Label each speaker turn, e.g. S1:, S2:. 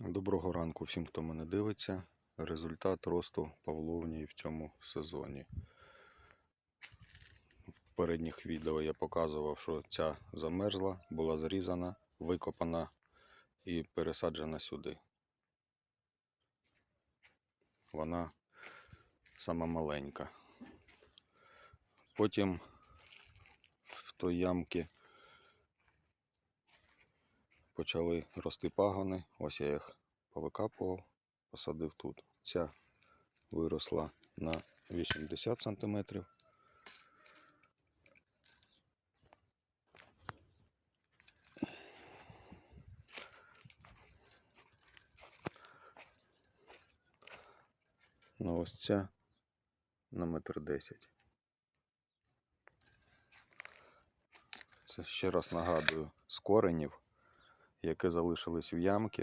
S1: Доброго ранку всім, хто мене дивиться. Результат росту павловні в цьому сезоні. В попередніх відео я показував, що ця замерзла, була зрізана, викопана і пересаджена сюди. Вона сама маленька. Потім в той ямки почали рости пагони. Ось я їх повикапував, посадив тут. Ця виросла на 80 см. Ну ось ця на метр десять. Це ще раз нагадую з коренів, які залишились в ямки.